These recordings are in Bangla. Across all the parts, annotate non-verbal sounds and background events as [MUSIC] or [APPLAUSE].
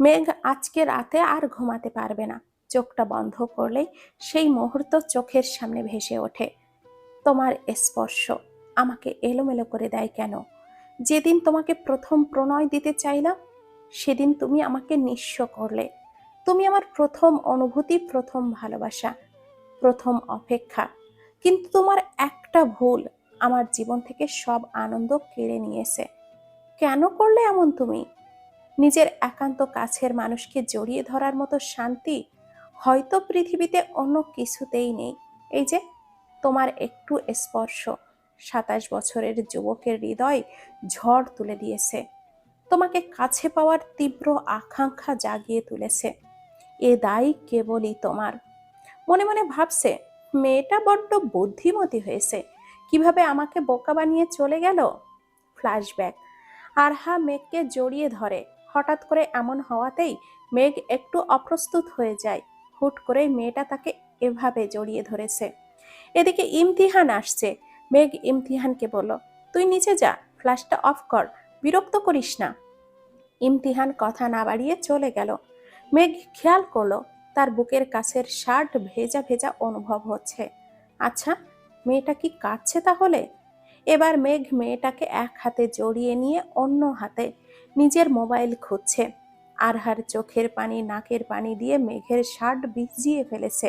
মেঘ আজকে রাতে আর ঘুমাতে পারবে না। চোখটা বন্ধ করলেই সেই মুহূর্ত চোখের সামনে ভেসে ওঠে। তোমার স্পর্শ আমাকে এলোমেলো করে দেয় কেন? যেদিন তোমাকে প্রথম প্রণয় দিতে চাইলাম, সেদিন তুমি আমাকে নিঃস্ব করলে। তুমি আমার প্রথম অনুভূতি, প্রথম ভালোবাসা, প্রথম অপেক্ষা। কিন্তু তোমার একটা ভুল আমার জীবন থেকে সব আনন্দ কেড়ে নিয়েছে। কেন করলে এমন তুমি? নিজের একান্ত কাছের মানুষকে জড়িয়ে ধরার মতো শান্তি হয়তো পৃথিবীতে অন্য কিছুতেই নেই। এই যে, তোমার একটু স্পর্শ, সাতাশ বছরের যুবকের হৃদয় ঝড় তুলে দিয়েছে। তোমাকে কাছে পাওয়ার তীব্র আকাঙ্ক্ষা জাগিয়ে তুলেছে। এ দায়ী কেবলই তোমার। মনে মনে ভাবছে, মেয়েটা বড্ড বুদ্ধিমতী হয়েছে। কীভাবে আমাকে বোকা বানিয়ে চলে গেল? ফ্ল্যাশব্যাক। আরহা মেঘকে জড়িয়ে ধরে। হঠাৎ করে এমন হওয়াতেই মেঘ একটু অপ্রস্তুত হয়ে যায়। হুট করে মেয়েটা তাকে এভাবে জড়িয়ে ধরেছে। এদিকে ইমতিহান আসছে। মেঘ ইমতিহানকে বলল, তুই নিচে যা, ফ্ল্যাশটা অফ কর, বিরক্ত করিস না। ইমতিহান কথা না বাড়িয়ে চলে গেল। মেঘ খেয়াল করল, তার বুকের কাছের শার্ট ভেজা ভেজা অনুভব হচ্ছে। আচ্ছা মেয়েটা কি কাটছে তাহলে? এবার মেঘ মেয়েটাকে এক হাতে জড়িয়ে নিয়ে অন্য হাতে নিজের মোবাইল খুঁজছে। আরহার চোখের পানি নাকের পানি দিয়ে মেঘের শার্ট ভিজিয়ে ফেলেছে।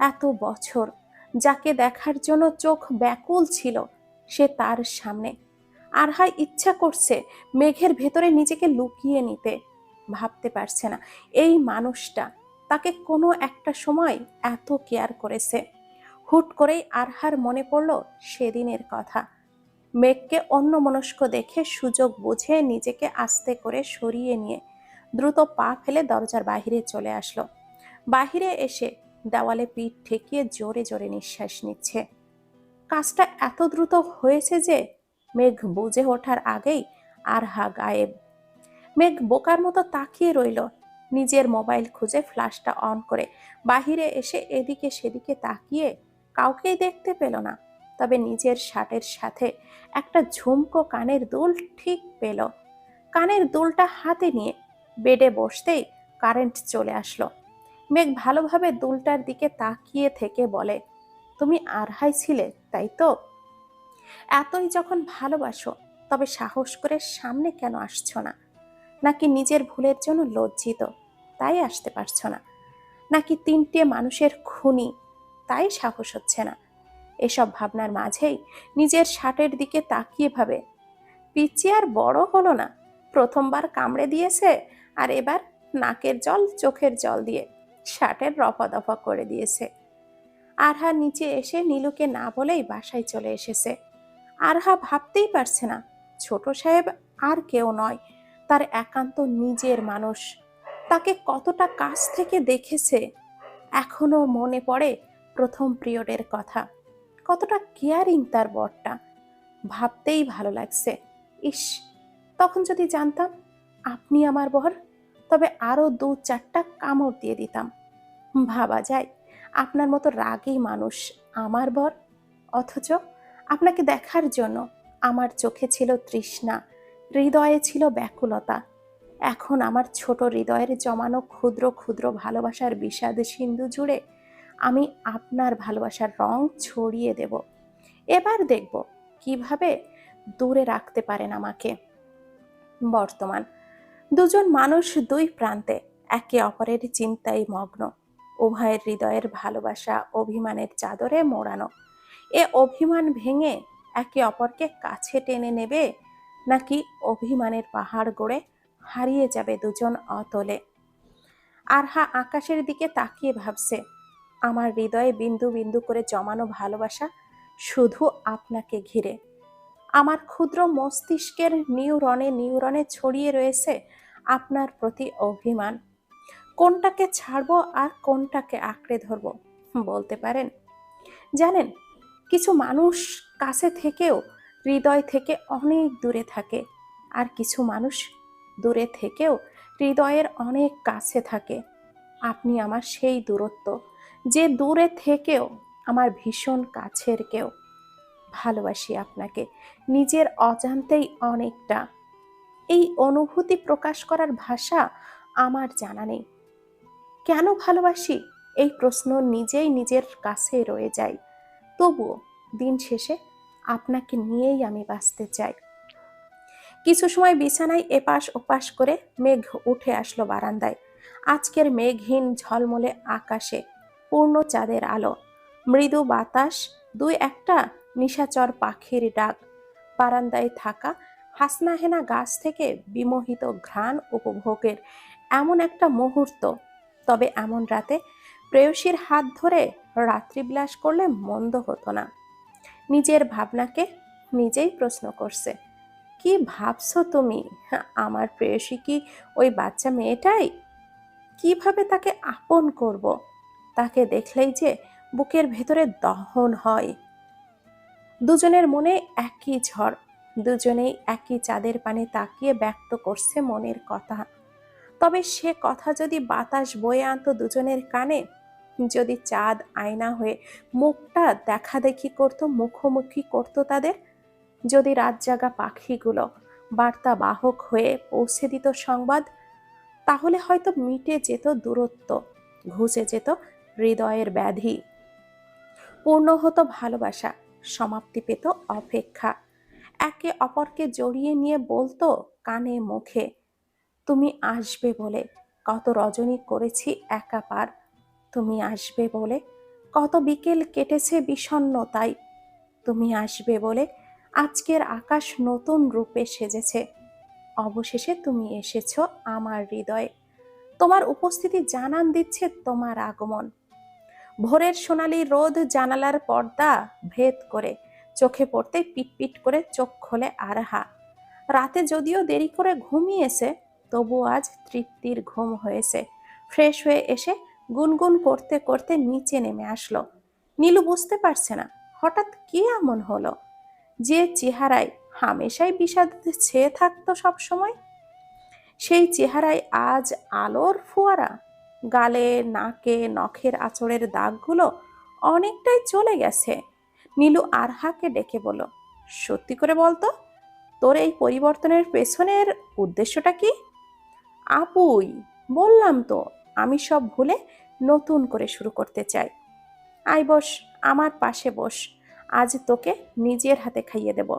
এত বছর যাকে দেখার জন্য চোখ ব্যাকুল ছিল, সে তার সামনে। আরহা ইচ্ছা করছে মেঘের ভেতরে নিজেকে লুকিয়ে নিতে। ভাবতে পারছে না, এই মানুষটা তাকে কোনো একটা সময় এত কেয়ার করেছে। হুট করেই আরহার মনে পড়ল সেদিনের কথা। মেঘকে অন্য মনস্ক দেখে সুযোগ বুঝে নিজেকে আস্তে করে সরিয়ে নিয়ে দ্রুত পা ফেলে দরজার বাহিরে চলে আসলো। বাহিরে এসে দেওয়ালে পিঠ ঠেকিয়ে জোরে জোরে নিঃশ্বাস নিচ্ছে। কাজটা এত দ্রুত হয়েছে যে মেঘ বুঝে ওঠার আগেই আরহা গায়েব। মেঘ বোকার মতো তাকিয়ে রইল। নিজের মোবাইল খুঁজে ফ্ল্যাশটা অন করে বাহিরে এসে এদিকে সেদিকে তাকিয়ে কাউকেই দেখতে পেল না। তবে নিজের শার্টের সাথে একটা ঝুমকো কানের দুল ঠিক পেল। কানের দুলটা হাতে নিয়ে বেডে বসতেই কারেন্ট চলে আসলো। মেঘ ভালোভাবে দুলটার দিকে তাকিয়ে থেকে বলে, তুমি আরহাই ছিলে, তাই তো? এতই যখন ভালোবাসো, তবে সাহস করে সামনে কেন আসছো না? নাকি নিজের ভুলের জন্য লজ্জিত, তাই আসতে পারছ না? নাকি তিনটে মানুষের খুনি, তাই সাহস হচ্ছে না? এসব ভাবনার মাঝেই নিজের শার্টের দিকে তাকিয়ে ভাবে পিচি আর বড় হলো না। প্রথমবার কামড়ে দিয়েছে আর এবার নাকের জল, চোখের জল দিয়ে শার্টের রফা দফা করে দিয়েছে। আরহা নিচে এসে নীলুকে না বলেই বাসায় চলে এসেছে। আরহা ভাবতেই পারছে না, ছোট সাহেব আর কেউ নয়, তার একান্ত নিজের মানুষ। তাকে কতটা কাছ থেকে দেখেছে, এখনও মনে পড়ে প্রথম পিরিয়ডের কথা। কতটা কেয়ারিং তার বরটা। ভাবতেই ভালো লাগছে। ইস, তখন যদি জানতাম আপনি আমার বর, তবে আরও দু চারটা কামড় দিয়ে দিতাম। ভাবা যায়, আপনার মতো রাগী মানুষ আমার বর, অথচ আপনাকে দেখার জন্য আমার চোখে ছিল তৃষ্ণা, হৃদয়ে ছিল ব্যাকুলতা। এখন আমার ছোট হৃদয়ের জমানো ক্ষুদ্র ক্ষুদ্র ভালোবাসার বিষাদ সিন্ধু জুড়ে আমি আপনার ভালোবাসার রং ছড়িয়ে দেব। এবার দেখব কীভাবে দূরে রাখতে পারেন আমাকে। বর্তমান, দুজন মানুষ দুই প্রান্তে, একে অপরের চিন্তায় মগ্ন। উভয়ের হৃদয়ের ভালোবাসা অভিমানের চাদরে মোড়ানো। এ অভিমান ভেঙে একে অপরকে কাছে টেনে নেবে নাকি অভিমানের পাহাড় গড়ে হারিয়ে যাবে দুজন অতলে? আরহা আকাশের দিকে তাকিয়ে ভাবছে আমার হৃদয়ে বিন্দু বিন্দু করে জমানো ভালোবাসা শুধু আপনাকে ঘিরে। আমার ক্ষুদ্র মস্তিষ্কের নিউরনে নিউরনে ছড়িয়ে রয়েছে আপনার প্রতি অভিমান। কোনটাকে ছাড়বো আর কোনটাকে আঁকড়ে ধরবো, বলতে পারেন? জানেন, কিছু মানুষ কাছে থেকেও হৃদয় থেকে অনেক দূরে থাকে আর কিছু মানুষ দূরে থেকেও হৃদয়ের অনেক কাছে থাকে। আপনি আমার সেই দূরত্ব। যে দূরে থেকেও, আমার ভীষণ কাছের কেউ। ভালোবাসি আপনাকে। নিজের অজান্তেই অনেকটা। এই অনুভূতি প্রকাশ করার ভাষা আমার জানা নেই। কেন ভালোবাসি? এই প্রশ্ন নিজেই নিজের কাছে রয়ে যায়। তবুও, দিন শেষে আপনাকে নিয়েই আমি বাঁচতে চাই। কিছু সময় বিছানায় এপাশ ওপাশ করে মেঘ উঠে আসলো বারান্দায়। আজকের মেঘহীন ঝলমলে আকাশে পূর্ণ চাঁদের আলো। মৃদু বাতাস, দুই একটা নিশাচর পাখির ডাক। বারান্দায় থাকা হাসনাহেনা গাছ থেকে বিমোহিত ঘ্রাণ উপভোগের এমন একটা মুহূর্ত। তবে এমন রাতে প্রেয়সীর হাত ধরে রাত্রিবিলাস করলে মন্দ হতো না। নিজের ভাবনাকে নিজেই প্রশ্ন করছে, কি ভাবছ তুমি? আমার প্রেয়সী কি ওই বাচ্চা মেয়েটাই? কীভাবে তাকে আপন করব? তাকে দেখলেই যে বুকের ভেতরে দহন হয়। দুজনের মনে একই ঝড়, দুজনেই একই চাঁদের পানে তাকিয়ে ব্যক্ত করছে মনের কথা। তবে সে কথা যদি বাতাস বয়ে আনতো দুজনের কানে, যদি চাঁদ আয়না হয়ে মুখটা দেখা দেখি করতো, মুখোমুখি করতো তাদের, যদি রাত জাগা পাখিগুলো বার্তা বাহক হয়ে পৌঁছে দিত সংবাদ, তাহলে হয়তো মিটে যেত দূরত্ব ঘুষে যেত হৃদয়ের ব্যাধি। পূর্ণ হতো ভালোবাসা, সমাপ্তি পেত অপেক্ষা। একে অপরকে জড়িয়ে নিয়ে বলতো কানে মুখে, তুমি আসবে বলে কত রজনী করেছি একা পার। তুমি আসবে বলে কত বিকেল কেটেছে বিষণ্ণতাই তুমি আসবে বলে আজকের আকাশ নতুন রূপে সেজেছে। অবশেষে তুমি এসেছ আমার হৃদয়ে। তোমার উপস্থিতি জানান দিচ্ছে তোমার আগমন। ভোরের সোনালি রোদ জানালার পর্দা ভেদ করে, চোখে পড়তে পিটপিট করে চোখ খোলে আরহা। রাতে যদিও দেরি করে ঘুমিয়েছে তবু আজ তৃপ্তির ঘুম হয়েছে। ফ্রেশ হয়ে এসে গুনগুন করতে করতে নিচে নেমে আসলো। নীলু বুঝতে পারছে না, হঠাৎ কি এমন হলো? যে চেহারায় হামেশাই বিষাদ ছেয়ে থাকতো সবসময়? সেই চেহারায় আজ আলোর ফোয়ারা গালে, নাকে, নখের আঁচড়ের দাগগুলো অনেকটাই চলে গেছে। নীলু আরহাকে ডেকে বলল, সত্যি করে বলতো তোর এই পরিবর্তনের পেছনের উদ্দেশ্যটা কি? আপুই, বললাম তো, আমি সব ভুলে নতুন করে শুরু করতে চাই। আই বস, আমার পাশে বস, আজ তোকে নিজের হাতে খাইয়ে দেব।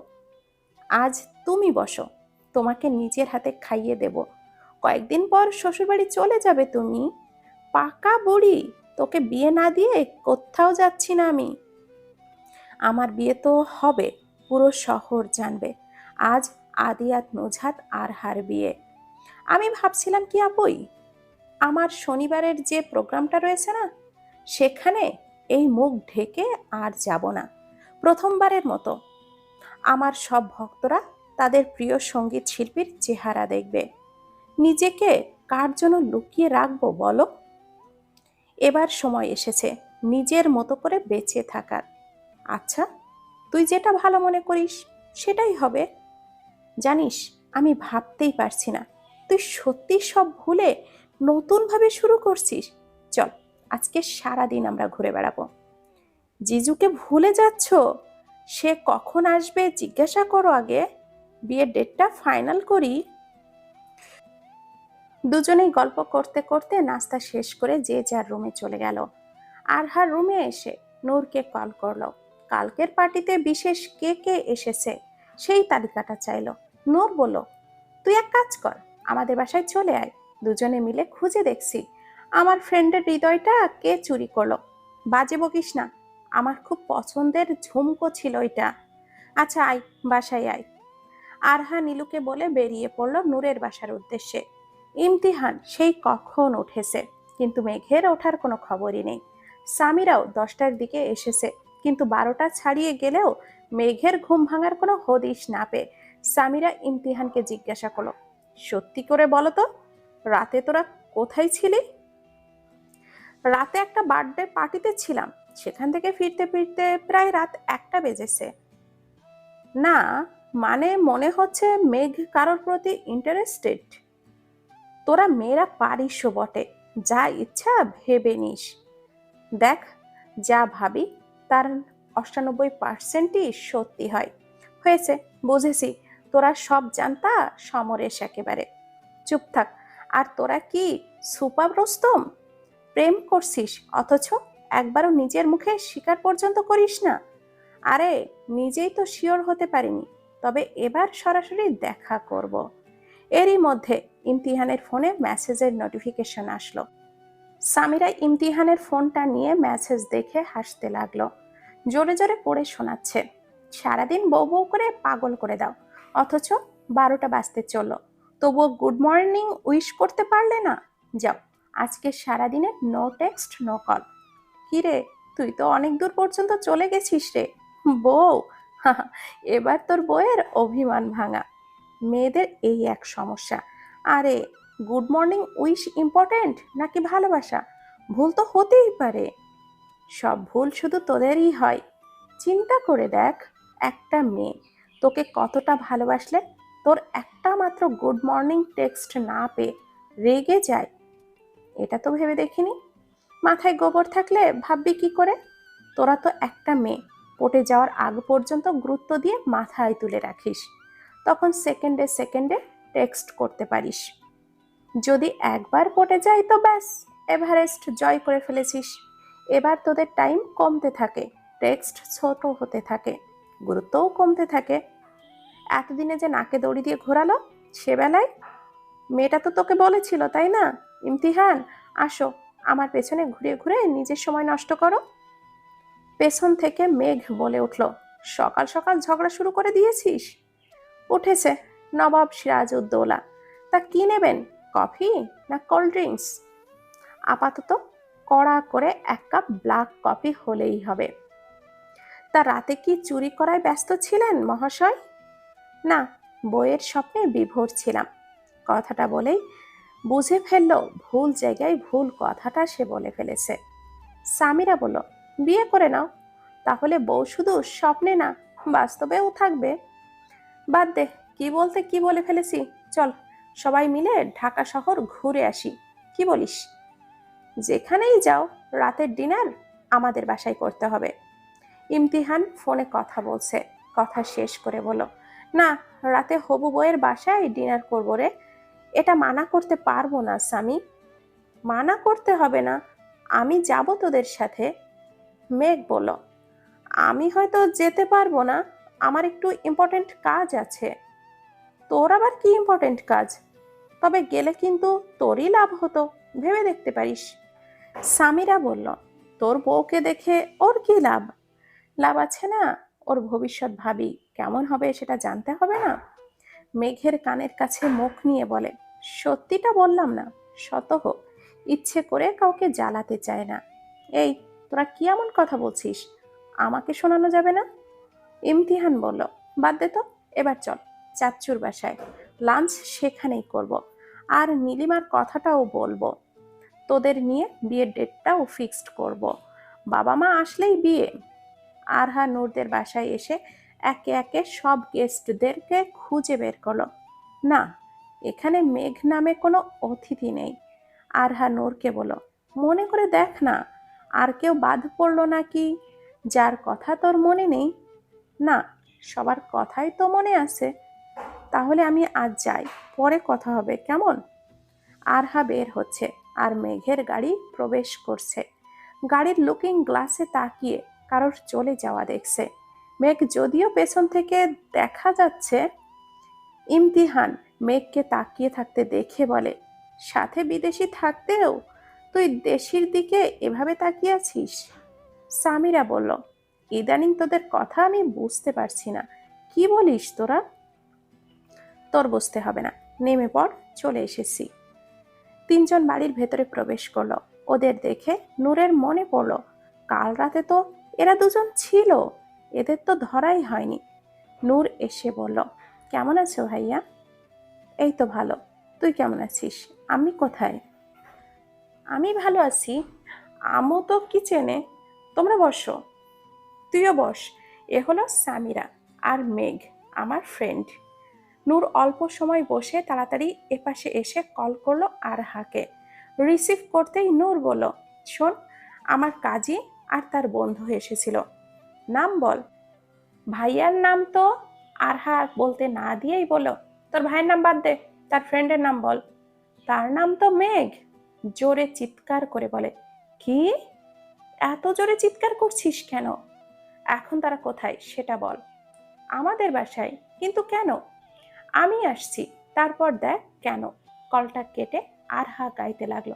আজ তুমি বসো, তোমাকে নিজের হাতে খাইয়ে দেব। কয়েকদিন পর শ্বশুরবাড়ি চলে যাবে তুমি। পাকা বুড়ি, তোকে বিয়ে না দিয়ে কোথাও যাচ্ছি না আমি। আমার বিয়ে তো হবে, পুরো শহর জানবে। আজ আদিয়াত নুজহাত আর হার বিয়ে। আমি ভাবছিলাম কি আপুই, আমার শনিবারের যে প্রোগ্রামটা রয়েছে না, সেখানে এই মুখ ঢেকে আর যাব না, প্রথমবারের মতো। আমার সব ভক্তরা তাদের প্রিয় সংগীত শিল্পীর চেহারা দেখবে। নিজেকে কার জন্য লুকিয়ে রাখব বলো? এবার সময় এসেছে নিজের মতো করে বেঁচে থাকার। আচ্ছা তুই যেটা ভালো মনে করিস সেটাই হবে। জানিস, আমি ভাবতেই পারছি না। তুই সত্যি সব ভুলে নতুনভাবে শুরু করছিস? চল, আজকে সারা দিন আমরা ঘুরে বেড়াবো। জিজুকে ভুলে যাচ্ছ? সে কখন আসবে জিজ্ঞাসা করো আগে। বিয়ের ডেটটা ফাইনাল করি। দুজনেই গল্প করতে করতে নাস্তা শেষ করে যে যার রুমে চলে গেল। আরহার রুমে এসে নূরকে কল করল। কালকের পার্টিতে বিশেষ কে কে এসেছে সেই তালিকাটা চাইলো। নূর বলল, তুই এক কাজ কর, আমাদের বাসায় চলে আয়। দুজনে মিলে খুঁজে দেখছি। আমার ফ্রেন্ডের হৃদয়টা কে চুরি করল? বাজে বকিস না, আমার খুব পছন্দের ঝুমকো ছিল এটা। আচ্ছা আয়, বাসায় আয়। আরহা নীলুকে বলে বেরিয়ে পড়ল নূরের বাসার উদ্দেশ্যে। ইমতিহান সেই কখন উঠেছে। কিন্তু মেঘের ওঠার কোনো খবরই নেই। সামিরাও দশটার দিকে এসেছে। কিন্তু বারোটা ছাড়িয়ে গেলেও মেঘের ঘুম ভাঙার কোনো হদিশ না পেয়ে সামিরা ইমতিহানকে জিজ্ঞাসা করল, সত্যি করে বলো তো, রাতে তোরা কোথায় ছিলি? রাতে একটা বার্থডে পার্টিতে ছিলাম। সেখান থেকে ফিরতে ফিরতে প্রায় রাত একটা বেজেছে। না মানে মনে হচ্ছে মেঘ কারোর প্রতি ইন্টারেস্টেড তোরা মেয়েরা পারিসও বটে, যা ইচ্ছা ভেবে নিস। দেখ, যা ভাবি, তার অষ্টানব্বই পার্সেন্টই সত্যি হয়। হয়েছে, বুঝেছি, তোরা সব জানতা সমরেশ একেবারে। চুপ থাক, আর তোরা কি সুপার রস্তম প্রেম করছিস, অথচ একবারও নিজের মুখে স্বীকার পর্যন্ত করিস না? আরে, নিজেই তো শিওর হতে পারিনি, তবে এবার সরাসরি দেখা করব। এরই মধ্যে ইমতিহানের ফোনে মেসেজের নোটিফিকেশন আসলো। সামিরা ইমতিহানের ফোনটা নিয়ে মেসেজ দেখে হাসতে লাগল। জোরে জোরে পড়ে শোনাচ্ছে, সারাদিন বউ বউ করে পাগল করে দাও, অথচ বারোটা বাজতে চলল। তবুও গুড মর্নিং উইশ করতে পারলে না? যাও, আজকে সারাদিনে নো টেক্সট নো কল কিরে, তুই তো অনেক দূর পর্যন্ত চলে গেছিস রে, বউ? [LAUGHS] এবার তোর বউয়ের অভিমান ভাঙা। মেয়েদের এই এক সমস্যা। আরে, গুড মর্নিং উইশ ইম্পর্ট্যান্ট নাকি ভালোবাসা? ভুল তো হতেই পারে। সব ভুল শুধু তোদেরই হয়। চিন্তা করে দেখ, একটা মেয়ে তোকে কতটা ভালোবাসলে তোর একটা মাত্র গুড মর্নিং টেক্সট না পেয়ে রেগে যায়। এটা তো ভেবে দেখিনি। মাথায় গোবর থাকলে ভাববি কি করে? তোরা তো একটা মেয়ে, পটে যাওয়ার আগ পর্যন্ত গুরুত্ব দিয়ে মাথায় তুলে রাখিস। তখন সেকেন্ডে সেকেন্ডে টেক্সট করতে পারিস। যদি একবার পটে যায় তো ব্যাস এভারেস্ট জয় করে ফেলেছিস। এবার তোদের টাইম কমতে থাকে টেক্সট ছোট হতে থাকে, গুরুত্বও কমতে থাকে। এতদিনে যে নাকে দড়ি দিয়ে ঘোরালো, সে বেলায় মেয়েটা তো তোকে বলেছিল, তাই না? ইমতিহান, আসো, আমার পেছনে ঘুরে ঘুরে নিজের সময় নষ্ট করো। পেছন থেকে মেঘ বলে উঠল, সকাল সকাল ঝগড়া শুরু করে দিয়েছিস? উঠেছে নবাব সিরাজউদ্দৌলা। তা কি নেবেন, কফি না কোল্ড ড্রিঙ্কস? আপাতত কড়া করে এক কাপ ব্ল্যাক কফি হলেই হবে। তা রাতে কি চুরি করায় ব্যস্ত ছিলেন মহাশয়? না, বইয়ের স্বপ্নে বিভোর ছিলাম। কথাটা বলেই বুঝে ফেলল ভুল জায়গায় ভুল কথাটা সে বলে ফেলেছে। সামিরা বলল, বিয়ে করে নাও। তাহলে বউ শুধু স্বপ্নে না, বাস্তবেও থাকবে। বাদ দে, কি বলতে কি বলে ফেলেছি? চল, সবাই মিলে ঢাকা শহর ঘুরে আসি। কি বলিস? যেখানেই যাও, রাতের ডিনার আমাদের বাসায় করতে হবে। ইমতিহান ফোনে কথা বলছে। কথা শেষ করে বলো না, রাতে হবু বইয়ের বাসায় ডিনার করব রে। এটা মানা করতে পারব না স্বামী মানা করতে হবে না। আমি যাব তোদের সাথে। মেঘ বলল, আমি হয়তো যেতে পারব না। আমার একটু ইম্পর্টেন্ট কাজ আছে। তোর আবার কি ইম্পর্টেন্ট কাজ? তবে গেলে কিন্তু তোরই লাভ হতো, ভেবে দেখতে পারিস। সামিরা বলল, তোর বউকে দেখে ওর কি লাভ? লাভ আছে না? ওর ভবিষ্যৎ ভাবি কেমন হবে সেটা জানতে হবে না? মেঘের কানের কাছে মুখ নিয়ে বলে, সত্যিটা বললাম না শত হোক। ইচ্ছে করে কাউকে জ্বালাতে চায় না। এই, তোরা কি এমন কথা বলছিস? আমাকে শোনানো যাবে না? ইমতিহান বলল, বাদ দে তো, এবার চল, চাচ্চুর বাসায়। লাঞ্চ সেখানেই করব। আর নীলিমার কথাটাও বলব। তোদের নিয়ে বিয়ের ডেটটাও ফিক্সড করব। বাবা মা আসলেই বিয়ে। আরহা নূরদের বাসায় এসে একে একে সব গেস্টদেরকে খুঁজে বের করল। না, এখানে মেঘ নামে কোনো অতিথি নেই। আরহা নূরকে বলো মনে করে দেখ না, আর কেউ বাদ পড়ল নাকি? যার কথা তোর মনে নেই না, সবার কথাই তো মনে আছে। তাহলে আমি আজ যাই, পরে কথা হবে, কেমন? আরহা বের হচ্ছে আর মেঘের গাড়ি প্রবেশ করছে। গাড়ির লুকিং গ্লাসে তাকিয়ে কারোর চলে যাওয়া দেখছে। মেঘ যদিও পেছন থেকে দেখা যাচ্ছে, ইমতিহান মেঘকে তাকিয়ে থাকতে দেখে বলে, সাথে বিদেশি থাকতেও তুই দেশির দিকে এভাবে তাকিয়ে আছিস? সামিরা বলল ইদানিং তোদের কথা আমি বুঝতে পারছি না। কি বলিস তোরা? তোর বুঝতে হবে না। নেমে পড়, চলে এসেছি। তিনজন বাড়ির ভেতরে প্রবেশ করল। ওদের দেখে নূরের মনে পড়ল, কাল রাতে তো এরা দুজন ছিল, এদের তো ধরাই হয়নি। নূর এসে বলল, কেমন আছো ভাইয়া? এই তো ভালো। তুই কেমন আছিস? আমি কোথায়? আমি ভালো আছি। আমও তো কিচেনে তোমরা বসো। তুইও বস, এ হলো সামিরা আর মেঘ, আমার ফ্রেন্ড নূর অল্প সময় বসে তাড়াতাড়ি এপাশে এসে কল করল আরহাকে। রিসিভ করতেই নূর বলল, শোন, আমার কাজী আর তার বন্ধু এসেছিল। নাম বল? ভাইয়ার নাম তো আরহা বলতে না দিয়েই বলল, তোর ভাইয়ের নাম বাদ দে, তার ফ্রেন্ডের নাম বল। তার নাম তো মেঘ, জোরে চিৎকার করে বলে, কি? এত জোরে চিৎকার করছিস কেন? এখন তারা কোথায় সেটা বল। আমাদের বাসায়? কিন্তু কেন? আমি আসছি, তারপর দেখ কেন। কলটা কেটে আরহা গাইতে লাগল।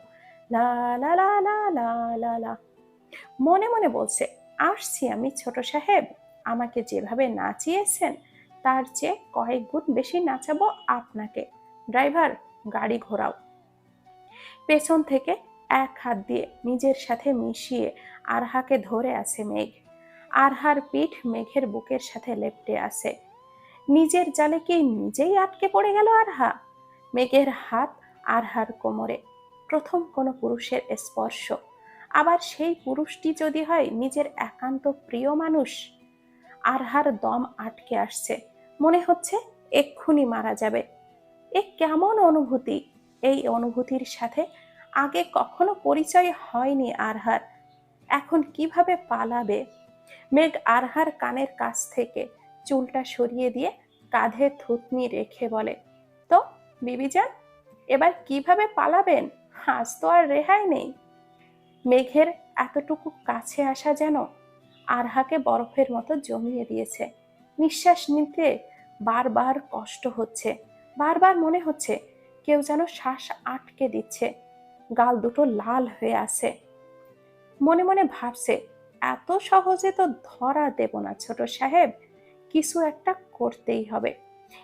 লা লা মনে মনে বলছে, আসছি আমি ছোট সাহেব, আমাকে যেভাবে নাচিয়েছেন, তার চেয়ে কয়েক গুণ বেশি নাচাবো আপনাকে। ড্রাইভার, গাড়ি ঘোরাও। পেছন থেকে এক হাত দিয়ে নিজের সাথে মিশিয়ে আরহাকে ধরে আছে মেঘ। আরহার পিঠ মেঘের বুকের সাথে লেপটে আছে। নিজের জালে কি নিজেই আটকে পড়ে গেল আরহা? মেঘের হাত আরহার কোমরে। প্রথম কোনো পুরুষের স্পর্শ। আবার সেই পুরুষটি যদি হয় নিজের একান্ত প্রিয় মানুষ? আরহার দম আটকে আসছে। মনে হচ্ছে এক্ষুনি মারা যাবে। এ কেমন অনুভূতি? এই অনুভূতির সাথে আগে কখনো পরিচয় হয়নি আরহার। এখন কীভাবে পালাবে? মেঘ আরহার কানের কাছ থেকে চুলটা সরিয়ে দিয়ে কাঁধে থুতনি রেখে বলে, তো, বিবিজান, এবার কীভাবে পালাবেন? আজ তো আর রেহাই নেই। মেঘের এতটুকু কাছে আসা যেন আরহাকে বরফের মতো জমিয়ে দিয়েছে। নিঃশ্বাস নিতে বারবার কষ্ট হচ্ছে, বারবার মনে হচ্ছে কেউ যেন শ্বাস আটকে দিচ্ছে, গাল দুটো লাল হয়ে আছে। মনে মনে ভাবছে এত সহজে তো ধরা দেব না ছোট সাহেব। কিছু একটা করতেই হবে।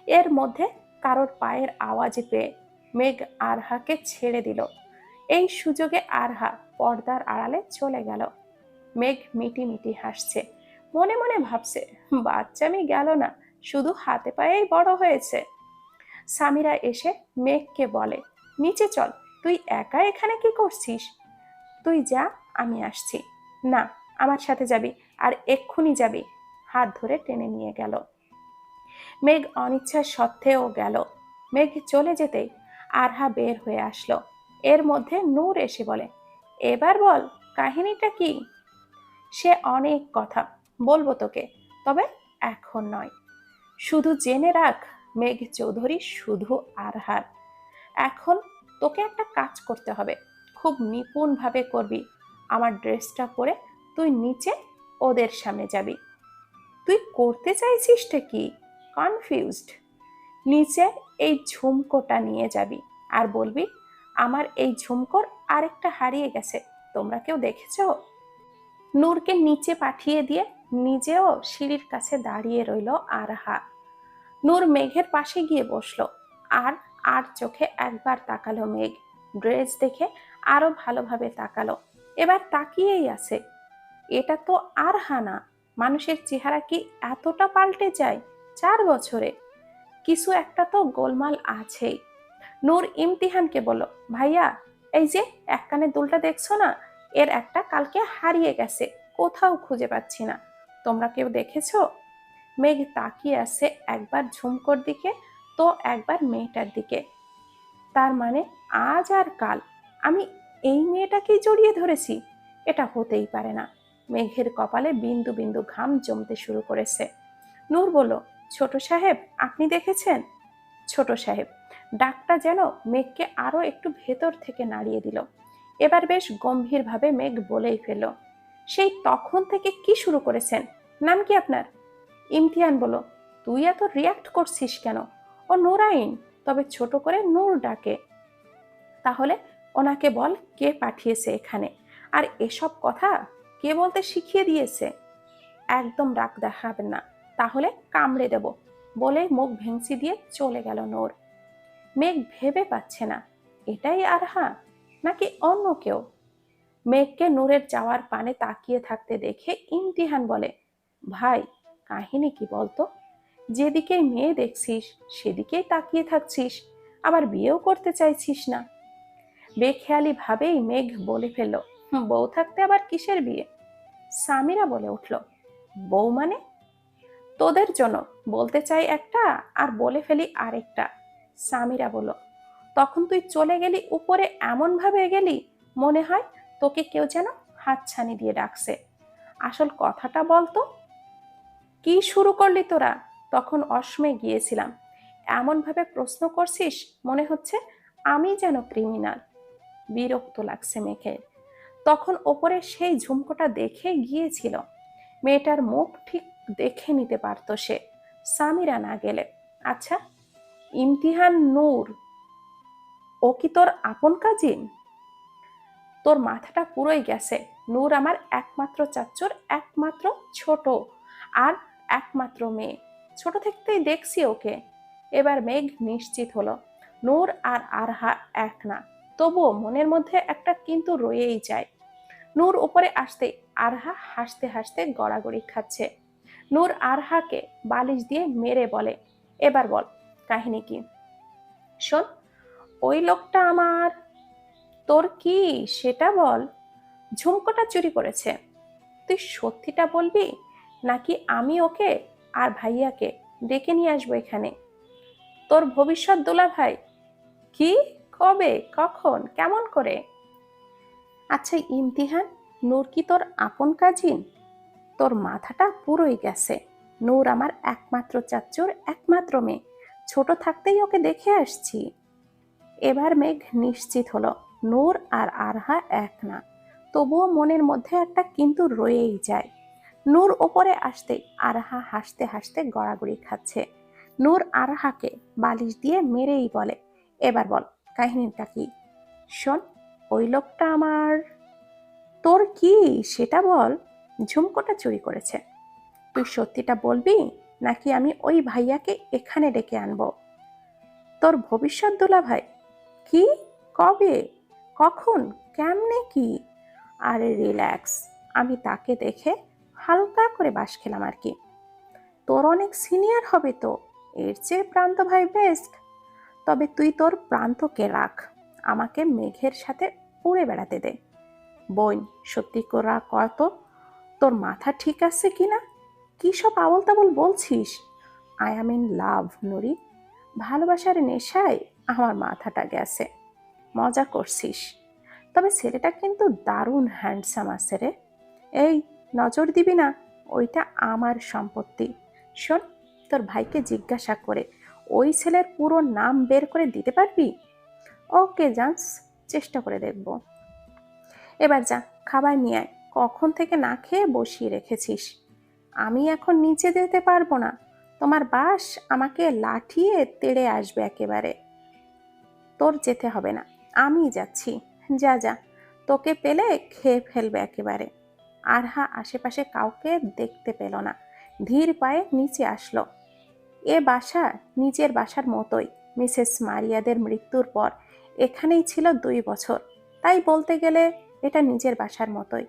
এর মধ্যে কারোর পায়ের আওয়াজ পেয়ে মেঘ আরহাকে ছেড়ে দিল। এই সুযোগে আরহা পর্দার আড়ালে চলে গেল। মেঘ মিটি মিটি হাসছে। মনে মনে ভাবছে বাচ্চামি গেল না, শুধু হাতে পায়েই বড় হয়েছে। সামিরা এসে মেঘকে বলে, নিচে চল, তুই একা এখানে কি করছিস? তুই যা, আমি আসছি। না আমার সাথে যাবি আর এক্ষুনি যাবি। হাত ধরে টেনে নিয়ে গেল। মেঘ অনিচ্ছা সত্ত্বেও গেল। মেঘ চলে যেতেই আরহা বের হয়ে আসলো। এর মধ্যে নূর এসে বলে, এবার বল, কাহিনীটা কি? সে অনেক কথা বলব তোকে, তবে এখন নয়। শুধু জেনে রাখ, মেঘ চৌধুরী শুধু আরহার। এখন তোকে একটা কাজ করতে হবে। খুব নিপুণভাবে করবি। আমার ড্রেসটা পরে তুই নিচে ওদের সামনে যাবি। তুই করতে চাইছিসটা কি? কনফিউজড নিচে এই ঝুমকোটা নিয়ে যাবি আর বলবি, আমার এই ঝুমকোর আরেকটা হারিয়ে গেছে। তোমরা কেউ দেখেছ? নূরকে নিচে পাঠিয়ে দিয়ে নিজেও সিঁড়ির কাছে দাঁড়িয়ে রইল আরহা। নূর মেঘের পাশে গিয়ে বসল আর আর চোখে একবার তাকালো মেঘ। ড্রেস দেখে আরও ভালোভাবে তাকালো। এবার তাকিয়েই আছে। এটা তো আর হানা, মানুষের চেহারা কি এতটা পাল্টে যায় চার বছরে? কিছু একটা তো গোলমাল আছেই। নূর ইমতিহানকে বলল, ভাইয়া, এই যে এক কানে দুলটা দেখছ না, এর একটা কালকে হারিয়ে গেছে, কোথাও খুঁজে পাচ্ছি না। তোমরা কেউ দেখেছ? মেঘ তাকিয়ে আছে একবার ঝুমকোর দিকে, তো একবার মেয়েটার দিকে। তার মানে আজ আর কাল, আমি এই মেয়েটাকেই জড়িয়ে ধরেছি? এটা হতেই পারে না। মেঘের কপালে বিন্দু বিন্দু ঘাম জমতে শুরু করেছে। নূর বলল, ছোট সাহেব, আপনি দেখেছেন? ছোট সাহেব, ডাকটা যেন মেঘকে আরও একটু ভেতর থেকে নাড়িয়ে দিল। এবার বেশ গম্ভীরভাবে মেঘ বলেই ফেলল, সেই তখন থেকে কি শুরু করেছেন? নাম কি আপনার? ইমতিয়ান বলো তুই এত রিয়াক্ট করছিস কেন? ও নুরাইন, তবে ছোট করে নূর ডাকে। তাহলে ওনাকে বল কে পাঠিয়েছে এখানে? আর এসব কথা কে বলতে শিখিয়ে দিয়েছে। একদম রাগ দেখাবেন না। তাহলে কামড়ে দেব বলে মুখ ভেংসি দিয়ে চলে গেল নোর। মেঘ ভেবে পাচ্ছে না, এটাই আরহা নাকি অন্য কেউ? মেঘকে নূরের যাওয়ার পানে তাকিয়ে থাকতে দেখে ইমতিহান বলে, ভাই, কাহিনী কি বলতো? যেদিকেই মেয়ে দেখছিস, সেদিকেই তাকিয়ে থাকছিস, আবার বিয়েও করতে চাইছিস না। বেখেয়ালি ভাবেই মেঘ বলে ফেলল বউ থাকতে আবার কিসের বিয়ে? সামিরা বলে উঠল, বউ মানে? তোদের জন্য বলতে চাই একটা আর বলে ফেলি আরেকটা, সামিরা বলল। তখন তুই চলে গেলি উপরে এমন ভাবে গেলি মনে হয় তোকে কেউ যেন হাতছানি দিয়ে ডাকছে। আসল কথাটা বলতো, কি শুরু করলি তোরা? তখন অসমে গিয়েছিলাম। এমনভাবে প্রশ্ন করছিস, মনে হচ্ছে আমি যেন ক্রিমিনাল। বিরক্ত লাগছে মেঘের তখন ওপরে সেই ঝুমকোটা দেখে গিয়েছিল। মেয়েটার মুখ ঠিক দেখে নিতে পারতো সে। সামিরা না গেলে। আচ্ছা ইমতিহান নূর, ও কি তোর আপন কাজিন তোর মাথাটা পুরোই গেছে। নূর আমার একমাত্র চাচ্চুর একমাত্র ছোট আর একমাত্র মেয়ে। ছোট থেকেই দেখছি ওকে। এবার মেঘ নিশ্চিত হলো। নূর আর আরহা এক না। তবুও মনের মধ্যে একটা কিন্তু রয়েই যায়। নূর উপরে আসতে আরহা হাসতে হাসতে গড়াগড়ি খাচ্ছে। নূর আরহাকে বালিশ দিয়ে মেরে বলে, এবার বল, কাহিনী কি? শোন, ওই লোকটা আমার। তোর কি সেটা বল, ঝুমকোটা চুরি করেছে। তুই সত্যিটা বলবি, নাকি আমি ওকে আর ভাইয়াকে ডেকে নিয়ে আসব এখানে? তোর ভবিষ্যৎ দোলা ভাই কি, কবে, কখন, কেমন করে? আচ্ছা ইমতিহান, নূর কি তোর আপন কাজিন তোর মাথাটা পুরোই গেছে। নূর আমার একমাত্র চাচ্চুর একমাত্র মেয়ে। ছোট থাকতেই ওকে দেখে আসছি। এবার মেঘ নিশ্চিত হলো, নূর আর আরহা এক না। তবুও মনের মধ্যে একটা কিন্তু রয়েই যায়। নূর ওপরে আসতে আরহা হাসতে হাসতে গড়াগড়ি খাচ্ছে। নূর আরহাকে বালিশ দিয়ে মেরেই বলে, এবার বল, কাহিনীটা কি? শোন ওই লোকটা আমার। তোর কি? সেটা বল। ঝুমকোটা চুরি করেছে। তুই সত্যিটা বলবি? নাকি আমি ওই ভাইয়াকে এখানে ডেকে আনব? তোর ভবিষ্যৎ দোলা ভাই। কি? কবে? কখন? কেমনে কি? আরে রিল্যাক্স। আমি তাকে দেখে হালকা করে বাস খেলাম আর কি। তোর অনেক সিনিয়র হবে তো। এর চেয়ে প্রান্ত ভাই বেস্ট। তবে তুই তোর প্রান্তকে রাখ আমাকে মেঘের সাথে উড়ে বেড়াতে দে। বোন, সত্যি করা কত তোর মাথা ঠিক আছে কি না? কী সব আবল তাবল বলছিস? I am in love, Nuri. ভালোবাসার নেশায় আমার মাথাটা গেছে। মজা করছিস। তবে ছেলেটা কিন্তু দারুণ হ্যান্ডসাম আছে রে। এই, নজর দিবি না, ওইটা আমার সম্পত্তি। শোন, তোর ভাইকে জিজ্ঞাসা করে, ওই ছেলের পুরো নাম বের করে দিতে পারবি? ওকে, জান্স, চেষ্টা করে দেখব। এবার যা, খাবার নিয়ে আয়। কখন থেকে না খেয়ে বসিয়ে রেখেছিস? আমি এখন নিচে যেতে পারব না। তোমার বাস আমাকে লাঠিয়ে তেড়ে আসবে একেবারে। তোর যেতে হবে না। আমি যাচ্ছি। যা যা। তোকে পেলে খেয়ে ফেলবে একেবারে। আরহা আশেপাশে কাউকে দেখতে পেল না। ধীর পায়ে নিচে আসলো। এ বাসা নিজের বাসার মতোই। মিসেস মারিয়াদের মৃত্যুর পর এখানেই ছিল দুই বছর। তাই বলতে গেলে এটা নিজের বাসার মতোই।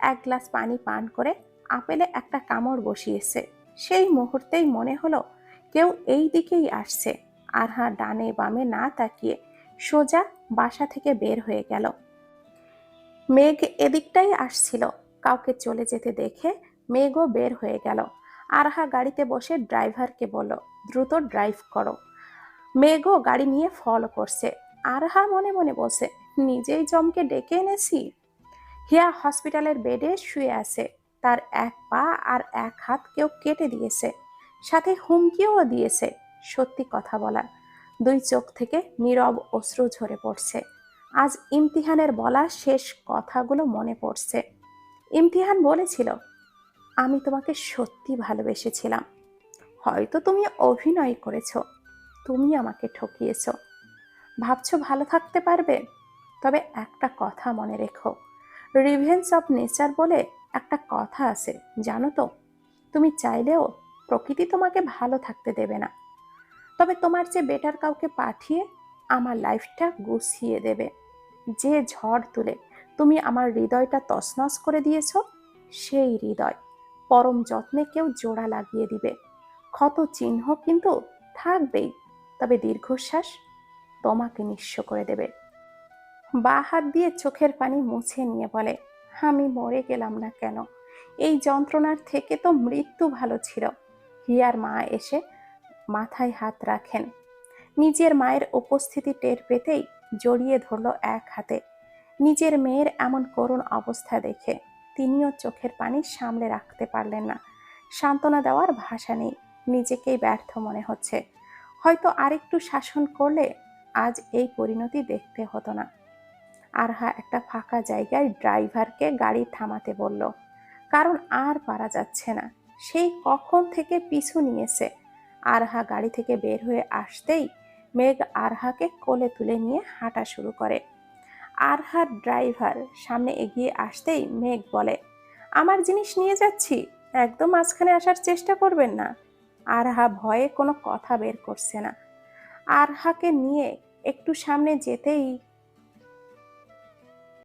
এক গ্লাস পানি পান করে আপেলে একটা কামড় বসিয়েছে। সেই মুহূর্তেই মনে হলো কেউ এই দিকেই আসছে। আরহা ডানে বামে না তাকিয়ে সোজা বাসা থেকে বের হয়ে গেল। মেঘ এদিকটাই আসছিল। কাউকে চলে যেতে দেখে মেঘও বের হয়ে গেল। আরহা গাড়িতে বসে ড্রাইভারকে বলল, দ্রুত ড্রাইভ করো। মেঘও গাড়ি নিয়ে ফলো করছে। আরহা মনে মনে বসে নিজেই জমকে ডেকে এনেছি? হিয়া হসপিটালের বেডে শুয়ে আছে। তার এক পা আর এক হাত কেউ কেটে দিয়েছে। সাথে হুমকিও দিয়েছে, সত্যি কথা বলার। দুই চোখ থেকে নীরব অশ্রু ঝরে পড়ছে। আজ ইমতিহানের বলা শেষ কথাগুলো মনে পড়ছে। ইমতিহান বলেছিল, আমি তোমাকে সত্যি ভালোবেসেছিলাম। হয়তো তুমি অভিনয় করেছ, তুমি আমাকে ঠকিয়েছ। ভাবছ ভালো থাকতে পারবে? তবে একটা কথা মনে রেখো। রিভেন্স অফ নেচার বলে একটা কথা আছে, জানো তো? তুমি চাইলেও প্রকৃতি তোমাকে ভালো থাকতে দেবে না। তবে তোমার চেয়ে বেটার কাউকে পাঠিয়ে আমার লাইফটা গুছিয়ে দেবে। যে ঝড় তুলে তুমি আমার হৃদয়টা তছনছ করে দিয়েছ, সেই হৃদয় পরম যত্নে কেউ জোড়া লাগিয়ে দিবে। ক্ষত চিহ্ন কিন্তু থাকবেই, তবে দীর্ঘশ্বাস তোমাকে নিঃস্ব করে দেবে। বা হাত দিয়ে চোখের পানি মুছে নিয়ে বলে, আমি মরে গেলাম না কেন? এই যন্ত্রণার থেকে তো মৃত্যু ভালো ছিল। হিয়ার মা এসে মাথায় হাত রাখেন। নিজের মায়ের উপস্থিতি টের পেতেই জড়িয়ে ধরল এক হাতে। নিজের মেয়ের এমন করুণ অবস্থা দেখে তিনিও চোখের পানি সামলে রাখতে পারলেন না। সান্ত্বনা দেওয়ার ভাষা নেই, নিজেকেই ব্যর্থ মনে হচ্ছে। হয়তো আরেকটু শাসন করলে আজ এই পরিণতি দেখতে হতো না। আরহা একটা ফাঁকা জায়গায় ড্রাইভারকে গাড়ি থামাতে বলল, কারণ আর পারা যাচ্ছে না। সেই কখন থেকে পিছু নিয়েছে? আরহা গাড়ি থেকে বের হয়ে আসতেই মেঘ আরহাকে কোলে তুলে নিয়ে হাঁটা শুরু করে। আরহার ড্রাইভার সামনে এগিয়ে আসতেই মেঘ বলে, আমার জিনিস নিয়ে যাচ্ছি, একদম মাঝখানে আসার চেষ্টা করবেন না। আরহা ভয়ে কোনো কথা বের করছে না। আরহাকে নিয়ে একটু সামনে যেতেই